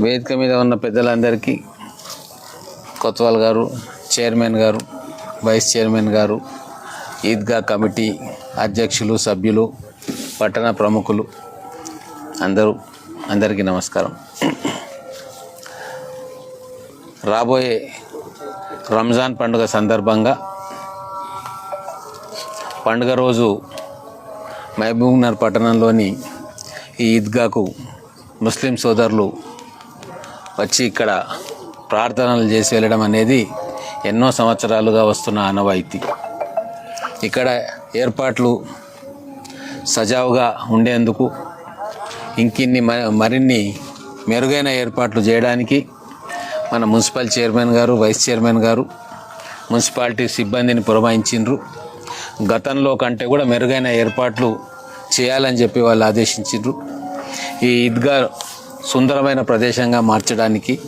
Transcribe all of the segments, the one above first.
వేదిక మీద ఉన్న పెద్దలందరికీ కొత్వాల్ గారు చైర్మన్ గారు వైస్ చైర్మన్ గారు ఈద్గా కమిటీ అధ్యక్షులు సభ్యులు పట్టణ ప్రముఖులు అందరూ అందరికీ నమస్కారం. రాబోయే రంజాన్ పండుగ సందర్భంగా పండుగ రోజు మహబూబ్నగర్ పట్టణంలోని ఈ ఈద్గాకు ముస్లిం సోదరులు వచ్చి ఇక్కడ ప్రార్థనలు చేసి వెళ్ళడం అనేది ఎన్నో సంవత్సరాలుగా వస్తున్న ఆనవాయితీ. ఇక్కడ ఏర్పాట్లు సజావుగా ఉండేందుకు ఇంకిన్ని మ- మరిన్ని మెరుగైన ఏర్పాట్లు చేయడానికి మన మున్సిపల్ చైర్మన్ గారు వైస్ చైర్మన్ గారు మున్సిపాలిటీ సిబ్బందిని పురమాయించిండ్రు. గతంలో కంటే కూడా మెరుగైన ఏర్పాట్లు చేయాలని చెప్పి వాళ్ళు ఆదేశించిండ్రు. ఈ ఈద్గా సుందరమైన ప్రదేశంగా మార్చడానికి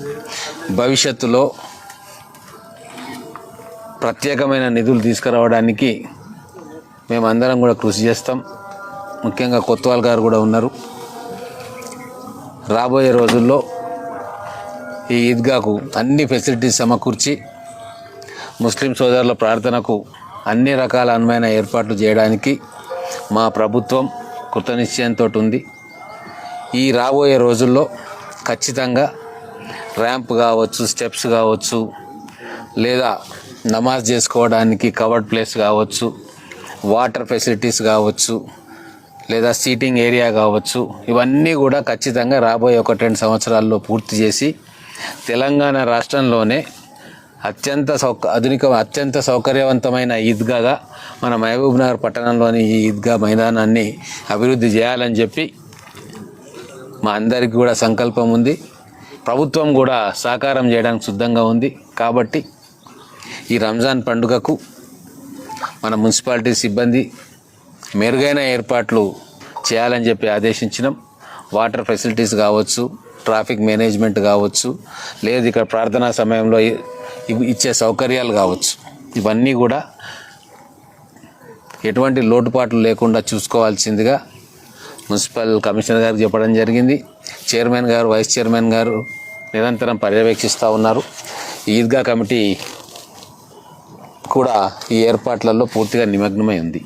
భవిష్యత్తులో ప్రత్యేకమైన నిధులు తీసుకురావడానికి మేమందరం కూడా కృషి చేస్తాం. ముఖ్యంగా కొత్తవాల్ గారు కూడా ఉన్నారు. రాబోయే రోజుల్లో ఈ ఈద్గాకు అన్ని ఫెసిలిటీస్ సమకూర్చి ముస్లిం సోదరుల ప్రార్థనకు అన్ని రకాల అనుమైన ఏర్పాట్లు చేయడానికి మా ప్రభుత్వం కృతనిశ్చయంతో ఉంది. ఈ రాబోయే రోజుల్లో ఖచ్చితంగా ర్యాంప్ కావచ్చు స్టెప్స్ కావచ్చు లేదా నమాజ్ చేసుకోవడానికి కవర్డ్ ప్లేస్ కావచ్చు వాటర్ ఫెసిలిటీస్ కావచ్చు లేదా సీటింగ్ ఏరియా కావచ్చు ఇవన్నీ కూడా ఖచ్చితంగా రాబోయే ఒక రెండు సంవత్సరాల్లో పూర్తి చేసి తెలంగాణ రాష్ట్రంలోనే అత్యంత సౌక ఆధునిక అత్యంత సౌకర్యవంతమైన ఈద్గాగా మన మహబూబ్నగర్ పట్టణంలోని ఈ ఈద్గా మైదానాన్ని అభివృద్ధి చేయాలని చెప్పి మా అందరికీ కూడా సంకల్పం ఉంది. ప్రభుత్వం కూడా సహకారం చేయడానికి సిద్ధంగా ఉంది. కాబట్టి ఈ రంజాన్ పండుగకు మన మున్సిపాలిటీ సిబ్బంది మెరుగైన ఏర్పాట్లు చేయాలని చెప్పి ఆదేశించినాం. వాటర్ ఫెసిలిటీస్ కావచ్చు ట్రాఫిక్ మేనేజ్మెంట్ కావచ్చు లేదు ఇక్కడ ప్రార్థనా సమయంలో ఇవి ఇచ్చే సౌకర్యాలు కావచ్చు. ఇవన్నీ కూడా ఎటువంటి లోటుపాట్లు లేకుండా చూసుకోవాల్సిందిగా మున్సిపల్ కమిషనర్ గారికి చెప్పడం జరిగింది. చైర్మన్ గారు వైస్ చైర్మన్ గారు నిరంతరం పర్యవేక్షిస్తూ ఉన్నారు. ఈద్గా కమిటీ కూడా ఈ ఏర్పాట్లలో పూర్తిగా నిమగ్నమై ఉంది.